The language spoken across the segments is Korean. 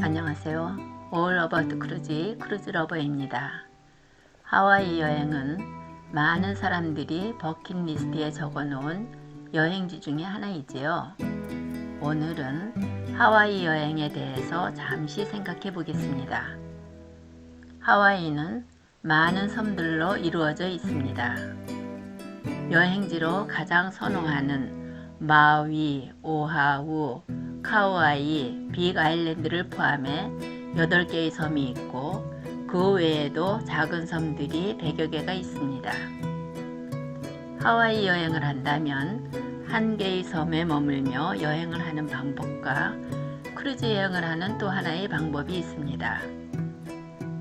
안녕하세요. All About Cruise 크루즈 러버입니다. 하와이 여행은 많은 사람들이 버킷리스트에 적어놓은 여행지 중에 하나이지요. 오늘은 하와이 여행에 대해서 잠시 생각해 보겠습니다. 하와이는 많은 섬들로 이루어져 있습니다. 여행지로 가장 선호하는 마위, 오하우, 카우아이, 빅 아일랜드를 포함해 8개의 섬이 있고 그 외에도 작은 섬들이 100여 개가 있습니다. 하와이 여행을 한다면 한 개의 섬에 머물며 여행을 하는 방법과 크루즈 여행을 하는 또 하나의 방법이 있습니다.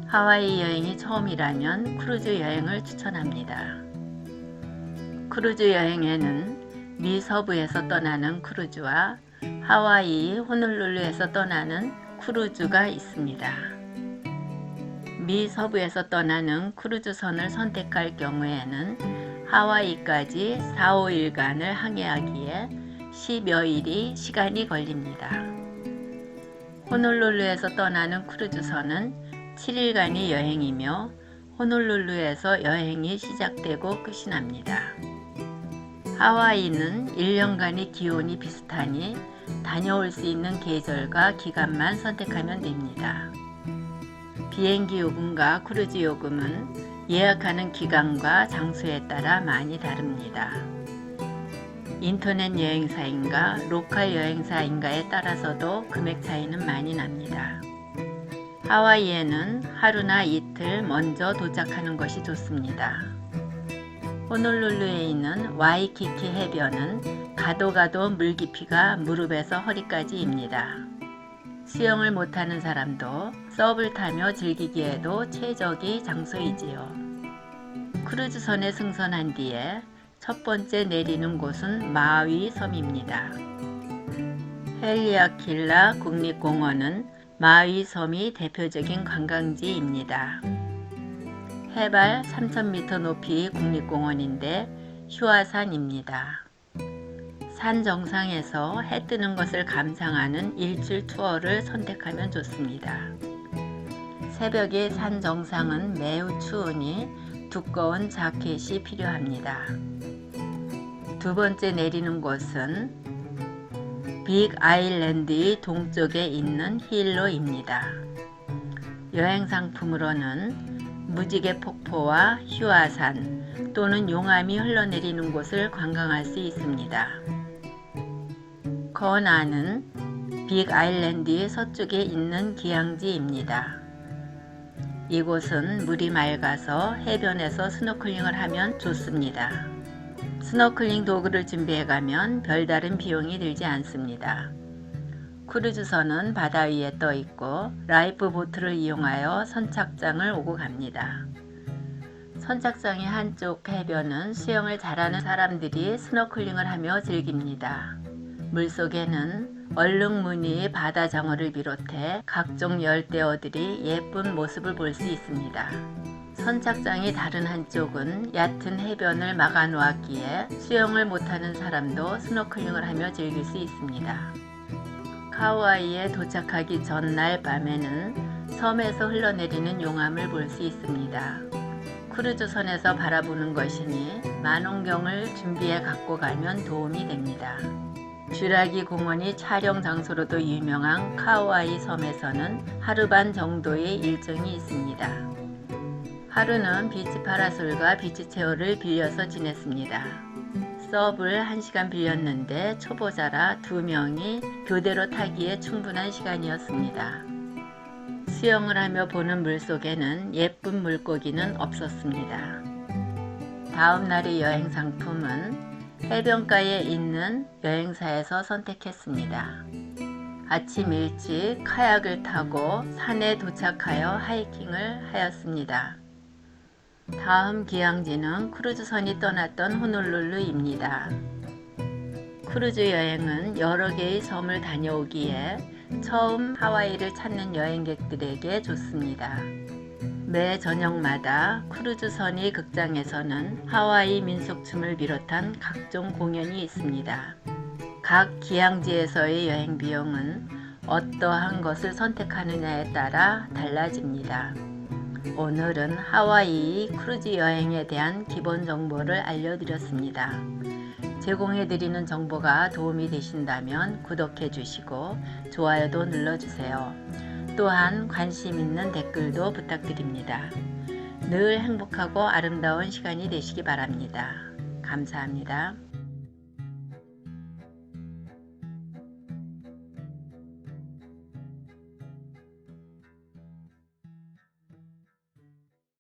하와이 여행이 처음이라면 크루즈 여행을 추천합니다. 크루즈 여행에는 미 서부에서 떠나는 크루즈와 하와이 호놀룰루에서 떠나는 크루즈가 있습니다. 미 서부에서 떠나는 크루즈선을 선택할 경우에는 하와이까지 4, 5일간을 항해하기에 10여일이 시간이 걸립니다. 호놀룰루에서 떠나는 크루즈선은 7일간의 여행이며 호놀룰루에서 여행이 시작되고 끝이 납니다. 하와이는 1년간의 기온이 비슷하니 다녀올 수 있는 계절과 기간만 선택하면 됩니다. 비행기 요금과 크루즈 요금은 예약하는 기간과 장소에 따라 많이 다릅니다. 인터넷 여행사인가 로컬 여행사인가에 따라서도 금액 차이는 많이 납니다. 하와이에는 하루나 이틀 먼저 도착하는 것이 좋습니다. 호놀룰루에 있는 와이키키 해변은 가도 가도 물 깊이가 무릎에서 허리까지입니다. 수영을 못하는 사람도 서브를 타며 즐기기에도 최적의 장소이지요. 크루즈선에 승선한 뒤에 첫 번째 내리는 곳은 마위 섬입니다. 헬리아킬라 국립공원은 마위 섬이 대표적인 관광지입니다. 해발 3,000m 높이 국립공원인데 휴화산입니다. 산 정상에서 해 뜨는 것을 감상하는 일출 투어를 선택하면 좋습니다. 새벽에 산 정상은 매우 추우니 두꺼운 자켓이 필요합니다. 두 번째 내리는 곳은 빅 아일랜드의 동쪽에 있는 힐로입니다. 여행 상품으로는 무지개 폭포와 휴화산 또는 용암이 흘러내리는 곳을 관광할 수 있습니다. 거나는 빅 아일랜드의 서쪽에 있는 기항지입니다. 이곳은 물이 맑아서 해변에서 스노클링을 하면 좋습니다. 스노클링 도구를 준비해 가면 별다른 비용이 들지 않습니다. 크루즈선은 바다 위에 떠 있고 라이프 보트를 이용하여 선착장을 오고 갑니다. 선착장의 한쪽 해변은 수영을 잘하는 사람들이 스노클링을 하며 즐깁니다. 물속에는 얼룩무늬 바다 장어를 비롯해 각종 열대어들이 예쁜 모습을 볼 수 있습니다. 선착장이 다른 한쪽은 얕은 해변을 막아 놓았기에 수영을 못하는 사람도 스노클링을 하며 즐길 수 있습니다. 카우아이에 도착하기 전날 밤에는 섬에서 흘러내리는 용암을 볼 수 있습니다. 크루즈선에서 바라보는 것이니 만원경을 준비해 갖고 가면 도움이 됩니다. 쥐라기 공원이 촬영 장소로도 유명한 카우아이 섬에서는 하루 반 정도의 일정이 있습니다. 하루는 비치 파라솔과 비치 체어를 빌려서 지냈습니다. 서브를 1시간 빌렸는데 초보자라 두 명이 교대로 타기에 충분한 시간이었습니다. 수영을 하며 보는 물속에는 예쁜 물고기는 없었습니다. 다음 날의 여행 상품은 해변가에 있는 여행사에서 선택했습니다. 아침 일찍 카약을 타고 산에 도착하여 하이킹을 하였습니다. 다음 기항지는 크루즈선이 떠났던 호놀룰루입니다. 크루즈 여행은 여러 개의 섬을 다녀오기에 처음 하와이를 찾는 여행객들에게 좋습니다. 매 저녁마다 크루즈선이 극장에서는 하와이 민속춤을 비롯한 각종 공연이 있습니다. 각 기항지에서의 여행 비용은 어떠한 것을 선택하느냐에 따라 달라집니다. 오늘은 하와이 크루즈 여행에 대한 기본 정보를 알려드렸습니다. 제공해드리는 정보가 도움이 되신다면 구독해 주시고 좋아요도 눌러주세요. 또한 관심 있는 댓글도 부탁드립니다. 늘 행복하고 아름다운 시간이 되시기 바랍니다. 감사합니다.